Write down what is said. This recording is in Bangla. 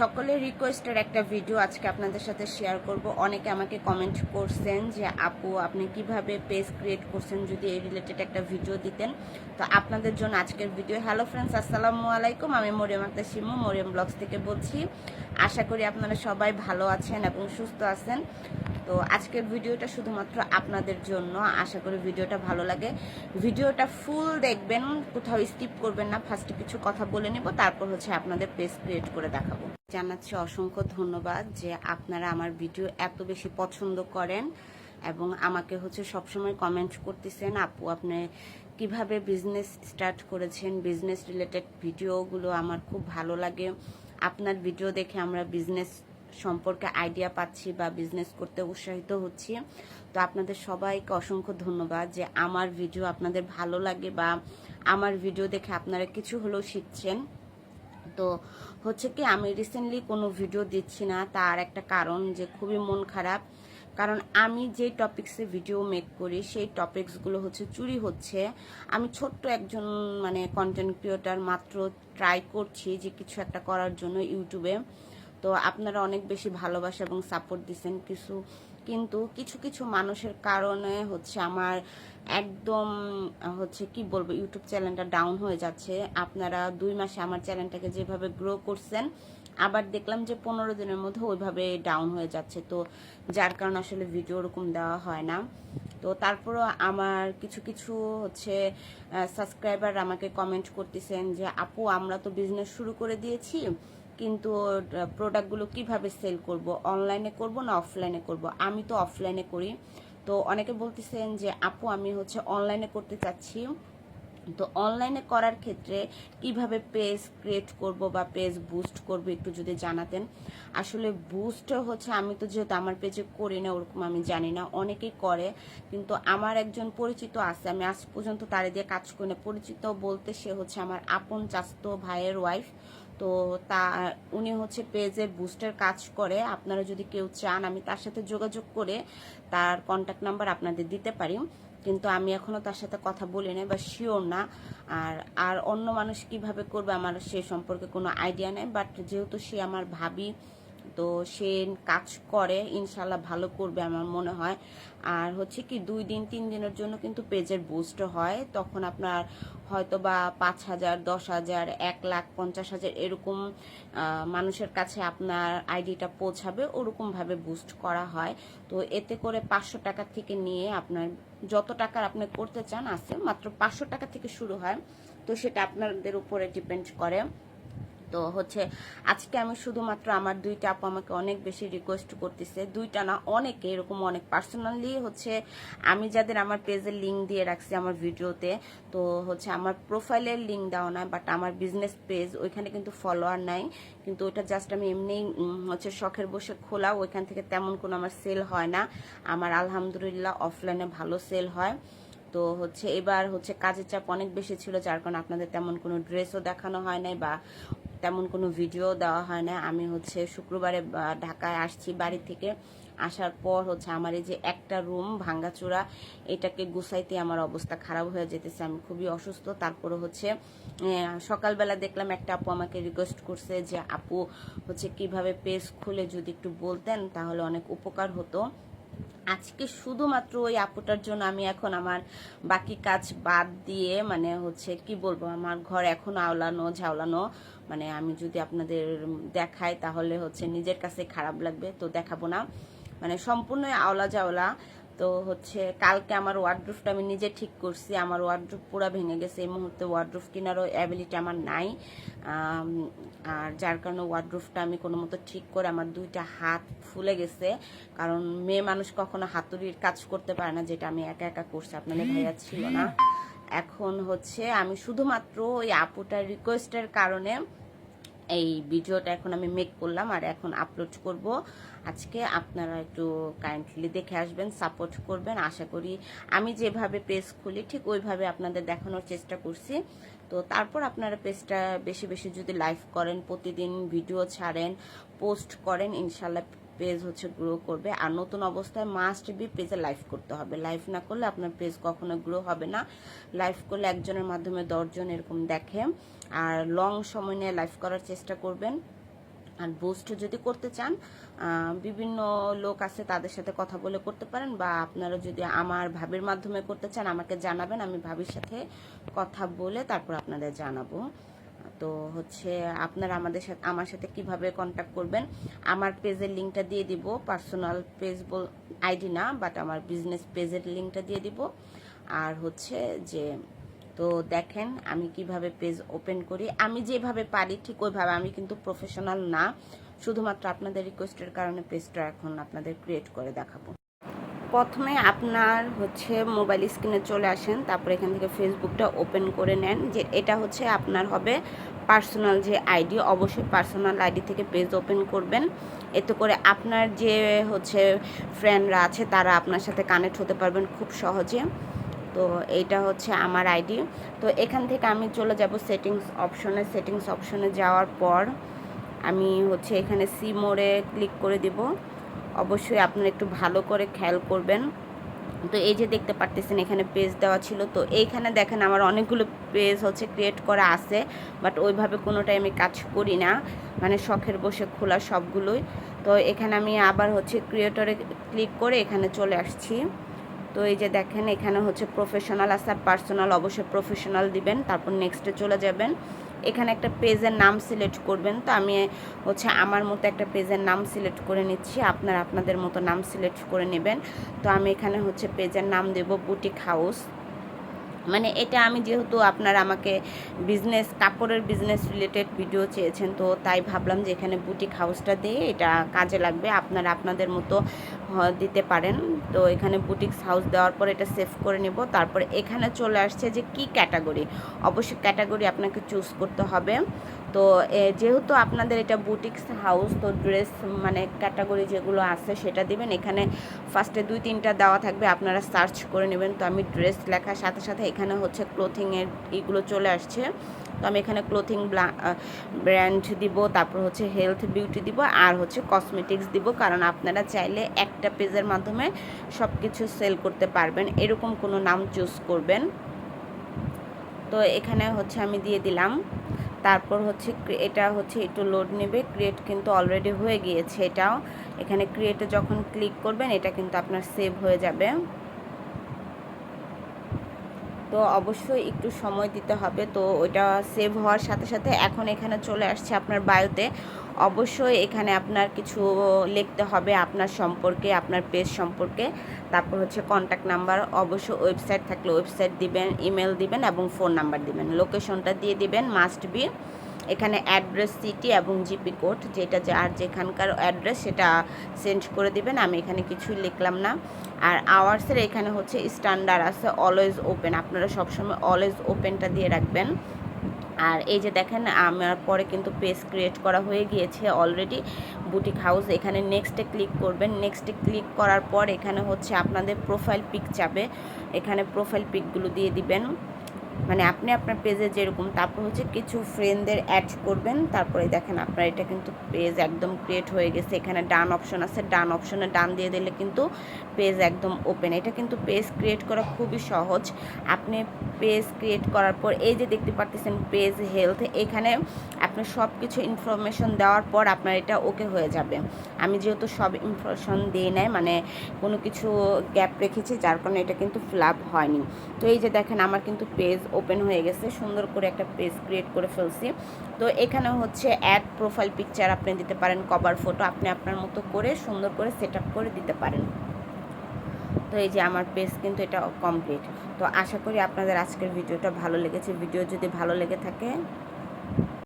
সকলের রিকোয়েস্টের একটা ভিডিও আজকে আপনাদের সাথে শেয়ার করব। অনেকে আমাকে কমেন্ট করছেন যে, আপু, আপনি কীভাবে পেজ ক্রিয়েট করছেন যদি এই রিলেটেড একটা ভিডিও দিতেন? তো আপনাদের জন্য আজকের ভিডিও হ্যালো ফ্রেন্ডস আসসালামু আলাইকুম। আমি মরিয়াম আক্তার সিমু মরিয়াম ব্লগস থেকে বলছি। আশা করি আপনারা সবাই ভালো আছেন এবং সুস্থ আছেন। তো আজকের ভিডিওটা শুধুমাত্র আপনাদের জন্য। আশা করি ভিডিওটা ভালো লাগে। ভিডিওটা ফুল দেখবেন, কোথাও স্কিপ করবেন না। ফার্স্টে কিছু কথা বলে নেব, তারপর হচ্ছে আপনাদের পেজ ক্রিয়েট করে দেখাবো। জানাচ্ছি অসংখ্য ধন্যবাদ যে আপনারা আমার ভিডিও এত বেশি পছন্দ করেন এবং আমাকে হচ্ছে সবসময় কমেন্ট করতেছেন, আপু, আপনি কীভাবে বিজনেস স্টার্ট করেছেন? বিজনেস রিলেটেড ভিডিওগুলো আমার খুব ভালো লাগে। আপনার ভিডিও দেখে আমরা বিজনেস সম্পর্কে আইডিয়া পাচ্ছি বা বিজনেস করতে উৎসাহিত হচ্ছি। তো আপনাদের সবাইকে অসংখ্য ধন্যবাদ যে আমার ভিডিও আপনাদের ভালো লাগে বা আমার ভিডিও দেখে আপনারা কিছু হলেও শিখছেন। তো হচ্ছে কি, আমি রিসেন্টলি কোনো ভিডিও দিচ্ছি না। তার একটা কারণ যে খুবই মন খারাপ। কারণ আমি যে টপিক্সে ভিডিও মেক করি, সেই টপিকসগুলো হচ্ছে, চুরি হচ্ছে। আমি ছোট্ট একজন মানে কন্টেন্ট ক্রিয়েটার মাত্র ট্রাই করছি যে কিছু একটা করার জন্য ইউটিউবে। তো আপনারা অনেক বেশি ভালোবাসা এবং সাপোর্ট দিচ্ছেন কিছু। কিন্তু কিছু কিছু মানুষের কারণে হচ্ছে আমার একদম, হচ্ছে, কি বলব, ইউটিউব চ্যানেলটা ডাউন হয়ে যাচ্ছে। আপনারা দুই মাসে আমার চ্যানেলটাকে যেভাবে গ্রো করছেন আবার দেখলাম যে পনেরো দিনের মধ্যে ওইভাবে ডাউন হয়ে যাচ্ছে। তো যার কারণে আসলে ভিডিও ওরকম দেওয়া হয় না। তো তারপরও আমার কিছু কিছু হচ্ছে সাবস্ক্রাইবার আমাকে কমেন্ট করতেছেন যে, আপু, আমরা তো বিজনেস শুরু করে দিয়েছি, কিন্তু প্রোডাক্টগুলো কীভাবে সেল করব? অনলাইনে করব না অফলাইনে করব? আমি তো অফলাইনে করি। তো অনেকে বলতেছেন যে, আপু, আমি হচ্ছে অনলাইনে করতে চাচ্ছি। তো অনলাইনে করার ক্ষেত্রে কীভাবে পেজ ক্রিয়েট করব বা পেজ বুস্ট করব একটু যদি জানাতেন? আসলে বুস্ট হচ্ছে, আমি তো যেহেতু আমার পেজে করি না, ওরকম আমি জানি না, অনেকেই করে। কিন্তু আমার একজন পরিচিত আছে, আমি আজ পর্যন্ত তারে দিয়ে কাজ করি না। পরিচিত বলতে সে হচ্ছে আমার আপন চাস্তো ভাইয়ের ওয়াইফ তো তা, উনি হচ্ছে পেজের বুস্টের কাজ করে। আপনারা যদি কেউ চান, আমি তার সাথে যোগাযোগ করে তার কন্ট্যাক্ট নাম্বার আপনাদের দিতে পারি। কিন্তু আমি এখনও তার সাথে কথা বলি নাই, বা শিওর না। আর আর অন্য মানুষ কীভাবে করবে আমার সে সম্পর্কে কোনো আইডিয়া নেই বাট যেহেতু সে আমার ভাবি তো সে কাজ করে ইনশাল্লাহ ভালো করবে আমার মনে হয়। আর হচ্ছে কি, দুই দিন, তিন দিনের জন্য কিন্তু পেজের বুস্ট হয়। তখন আপনার হয়তো বা পাঁচ হাজার, দশ হাজার, এক লাখ, পঞ্চাশ হাজার এরকম মানুষের কাছে আপনার আইডিটা পৌঁছাবে, ওরকমভাবে বুস্ট করা হয়। তো এতে করে পাঁচশো টাকা থেকে নিয়ে আপনার যত টাকার আপনি করতে চান আছে, মাত্র পাঁচশো টাকা থেকে শুরু হয়। তো সেটা আপনাদের উপরে ডিপেন্ড করে। তো হচ্ছে আজকে আমি শুধুমাত্র আমার দুইটা আপু আমাকে অনেক বেশি রিকোয়েস্ট করতেছে। দুইটা না, অনেকে, এরকম অনেক। পার্সোনালি হচ্ছে আমি যাদের আমার পেজের লিঙ্ক দিয়ে রাখছি আমার ভিডিওতে, তো হচ্ছে আমার প্রোফাইলের লিঙ্ক দেওয়া নয় বাট আমার বিজনেস পেজ ওইখানে কিন্তু ফলোয়ার নাই। কিন্তু ওটা জাস্ট আমি এমনিই হচ্ছে শখের বসে খোলা, ওইখান থেকে তেমন কোনো আমার সেল হয় না। আমার আলহামদুলিল্লাহ অফলাইনে ভালো সেল হয়। তো হচ্ছে এবার হচ্ছে কাজের চাপ অনেক বেশি ছিল, যার কারণে আপনাদের তেমন কোনো ড্রেসও দেখানো হয় নাই বা তেমন কোনো ভিডিও দেওয়া হয় না আমি হচ্ছে শুক্রবারে ঢাকায় আসছি বাড়ি থেকে। আসার পর হচ্ছে আমার এই যে একটা রুম ভাঙ্গাচোরা এটাকে গুছাইতে আমার অবস্থা খারাপ হয়ে যেতেছে। আমি খুবই অসুস্থ। তারপরে হচ্ছে সকালবেলা দেখলাম একটা আপু আমাকে রিকোয়েস্ট করছে যে, আপু, হচ্ছে কীভাবে পেজ খুলে যদি একটু বলতেন, তাহলে অনেক উপকার হতো। আজকে শুধুমাত্র ওই আপুটার জন্য আমি এখন আমার বাকি কাজ বাদ দিয়ে মানে হচ্ছে কি বলব, আমার ঘর এখন আওলানো, ঝাওলানো। মানে আমি যদি আপনাদের দেখাই তাহলে হচ্ছে নিজের কাছে খারাপ লাগবে, তো দেখাবো না। মানে সম্পূর্ণ আওলা জাওলা তো হচ্ছে কালকে আমার ওয়ার্ড্রুফটা আমি নিজে ঠিক করছি। আমার ওয়ার্ড্রুফ পুরো ভেঙে গেছে। এই মুহূর্তে ওয়ার্ড্রুফ কেনারও অ্যাবিলিটি আমার নাই। আর যার কারণে ওয়ার্ড্রুফটা আমি কোনো মতো ঠিক করে আমার দুইটা হাত ফুলে গেছে। কারণ মেয়ে মানুষ কখনো হাতুড়ির কাজ করতে পারে না, যেটা আমি একা একা করছি। আপনাদের ভাইয়া ছিল না। এখন হচ্ছে আমি শুধুমাত্র ওই আপুটার রিকোয়েস্টের কারণে এই ভিডিওটা এখন আমি মেক করলাম আর এখন আপলোড করব। আজকে আপনারা একটু কাইন্ডলি দেখে আসবেন সাপোর্ট করবেন। আশা করি আমি যেভাবে পেজ খুলি ঠিক ওইভাবে আপনাদের দেখানোর চেষ্টা করছি। তো তারপর আপনারা পেজটা বেশি বেশি যদি লাইভ করেন, প্রতিদিন ভিডিও ছাড়েন পোস্ট করেন ইনশাল্লাহ পেজ হচ্ছে গ্রো করবে। আর নতুন অবস্থায় মাস্ট বি পেজে লাইভ করতে হবে। লাইভ না করলে আপনার পেজ কখনো গ্রো হবে না। লাইভ করলে একজনের মাধ্যমে দশজন এরকম দেখে। আর লং সময় নিয়ে লাইভ করার চেষ্টা করবেন। আর বুস্ট যদি করতে চান বিভিন্ন লোক আছে তাদের সাথে কথা বলে করতে পারেন বা আপনারা যদি আমার ভাবির মাধ্যমে করতে চান, আমাকে জানাবেন, আমি ভাবির সাথে কথা বলে তারপর আপনাদের জানাব। তো হচ্ছে আপনারা আমাদের সাথে, আমার সাথে কীভাবে কন্ট্যাক্ট করবেন, আমার পেজের লিঙ্কটা দিয়ে দিব পার্সোনাল পেজ বল আইডি না বাট আমার বিজনেস পেজের লিঙ্কটা দিয়ে দিব। আর হচ্ছে যে, তো দেখেন আমি কীভাবে পেজ ওপেন করি। আমি যেভাবে পারি ঠিক ওইভাবে, আমি কিন্তু প্রফেশনাল না। শুধুমাত্র আপনাদের রিকোয়েস্টের কারণে পেজটা এখন আপনাদের ক্রিয়েট করে দেখাবো। প্রথমে আপনার হচ্ছে মোবাইল স্ক্রিনে চলে আসেন, তারপর এখান থেকে ফেসবুকটা ওপেন করে নেন, যে এটা হচ্ছে আপনার হবে পার্সোনাল যে আইডি অবশ্যই পার্সোনাল আইডি থেকে পেজ ওপেন করবেন। এতে করে আপনার যে হচ্ছে ফ্রেন্ডরা আছে, তারা আপনার সাথে কানেক্ট হতে পারবেন খুব সহজে। তো এইটা হচ্ছে আমার আইডি তো এখান থেকে আমি চলে যাব সেটিংস অপশনে সেটিংস অপশনে যাওয়ার পর আমি হচ্ছে এখানে সি মোড়ে ক্লিক করে দিব। অবশ্যই আপনারা একটু ভালো করে খেয়াল করবেন। তো এই যে দেখতে পারতেছেন, এখানে পেজ দেওয়া ছিল। তো এইখানে দেখেন আমার অনেকগুলো পেজ হচ্ছে ক্রিয়েট করা আছে বাট ওইভাবে কোনোটাই আমি কাজ করি না। মানে শখের বসে খোলা সবগুলোই। তো এখানে আমি আবার হচ্ছে ক্রিয়েটরে ক্লিক করে এখানে চলে আসছি। তো এই যে দেখেন, এখানে হচ্ছে প্রফেশনাল আছে আর পার্সোনাল অবশ্যই প্রফেশনাল দিবেন, তারপর নেক্সটে চলে যাবেন। এখানে একটা পেজের নাম সিলেক্ট করবেন। তো আমি হচ্ছে আমার মতো একটা পেজের নাম সিলেক্ট করে নিচ্ছি। আপনারা আপনাদের মতো নাম সিলেক্ট করে নেবেন। তো আমি এখানে হচ্ছে পেজের নাম দেব বুটিক হাউস। মানে এটা আমি যেহেতু আপনার আমাকে বিজনেস কাপড়ের বিজনেস রিলেটেড ভিডিও চেয়েছেন, তো তাই ভাবলাম যে এখানে বুটিক হাউসটা দিয়ে এটা কাজে লাগবে, আপনারা আপনাদের মতো দিতে পারেন। তো এখানে বুটিক্স হাউস দেওয়ার পর এটা সেভ করে নেব। তারপর এখানে চলে আসছে যে কি ক্যাটাগরি অবশ্যই ক্যাটাগরি আপনাকে চুজ করতে হবে। তো যেহেতু আপনাদের এটা বুটিক্স হাউস, তো ড্রেস মানে ক্যাটাগরি যেগুলো আছে সেটা দিবেন। এখানে ফার্স্টে দুই, তিনটা দেওয়া থাকবে, আপনারা সার্চ করে নেবেন। তো আমি ড্রেস লেখার সাথে সাথে এখানে হচ্ছে ক্লোথিংয়ের এগুলো চলে আসছে। তো আমি এখানে ক্লোথিং ব্র্যান্ড দিব, তারপর হচ্ছে হেলথ বিউটি দিব, আর হচ্ছে কসমেটিক্স দিব, কারণ আপনারা চাইলে একটা পেজের মাধ্যমে সব কিছু সেল করতে পারবেন। এরকম কোনো নাম চুজ করবেন। তো এখানে হচ্ছে আমি দিয়ে দিলাম। তারপর হচ্ছে এটা হচ্ছে একটু লোড নেবে ক্রিয়েট কিন্তু অলরেডি হয়ে গিয়েছে এটাও। এখানে ক্রিয়েটে যখন ক্লিক করবেন, এটা কিন্তু আপনার সেভ হয়ে যাবে। তো অবশ্যই একটু সময় দিতে হবে। তো ওইটা সেভ হওয়ার সাথে সাথে এখন এখানে চলে আসছে আপনার বায়োতে অবশ্যই এখানে আপনার কিছু লিখতে হবে আপনার সম্পর্কে, আপনার পেজ সম্পর্কে। তারপর হচ্ছে কন্ট্যাক্ট নাম্বার অবশ্যই ওয়েবসাইট থাকলে ওয়েবসাইট দিবেন ইমেল দিবেন এবং ফোন নাম্বার দিবেন। লোকেশনটা দিয়ে দিবেন মাস্ট বি এখানে অ্যাড্রেস সিটি এবং জিপি কোড, যেটা যার যেখানকার অ্যাড্রেস সেটা সেন্ড করে দিবেন, আমি এখানে কিছুই লিখলাম না। আর আওয়ার্সের এখানে হচ্ছে স্ট্যান্ডার্ড আছে অলওয়েজ ওপেন আপনারা সবসময় অলওয়েজ ওপেনটা দিয়ে রাখবেন। আর এই যে দেখেন, আমার পরে কিন্তু পেজ ক্রিয়েট করা হয়ে গিয়েছে অলরেডি বুটিক হাউস এখানে নেক্সটে ক্লিক করবেন। নেক্সটে ক্লিক করার পর এখানে হচ্ছে আপনাদের প্রোফাইল পিক চাবে এখানে প্রোফাইল পিকগুলো দিয়ে দিবেন। মানে আপনি আপনার পেজে যেরকম, তারপর হচ্ছে কিছু ফ্রেন্ডদের অ্যাড করবেন, তারপরে দেখেন আপনার এটা কিন্তু পেজ একদম ক্রিয়েট হয়ে গেছে। এখানে ডান অপশন আছে, ডান অপশনে ডান দিয়ে দিলে কিন্তু পেজ একদম ওপেন এটা কিন্তু পেজ ক্রিয়েট করা খুবই সহজ। আপনি পেজ ক্রিয়েট করার পর, এই যে দেখতে পারতেছেন পেজ হেলথ এখানে আপনি সব কিছু ইনফরমেশন দেওয়ার পর আপনার এটা ওকে হয়ে যাবে। আমি যেহেতু সব ইনফরমেশন দিই নাই মানে কোনো কিছু গ্যাপ রেখেছি, যার কারণে এটা কিন্তু ফিল আপ হয়নি। তো এই যে দেখেন, আমার কিন্তু পেজ ওপেন হয়ে গেছে, সুন্দর করে একটা পেজ ক্রিয়েট করে ফেলছি। তো এখানে হচ্ছে অ্যাড প্রোফাইল পিকচার আপনি দিতে পারেন কভার ফটো আপনি আপনার মতো করে সুন্দর করে সেট করে দিতে পারেন। তো এই যে আমার পেজ কিন্তু এটা কমপ্লিট তো আশা করি আপনাদের আজকের ভিডিওটা ভালো লেগেছে। ভিডিও যদি ভালো লেগে থাকে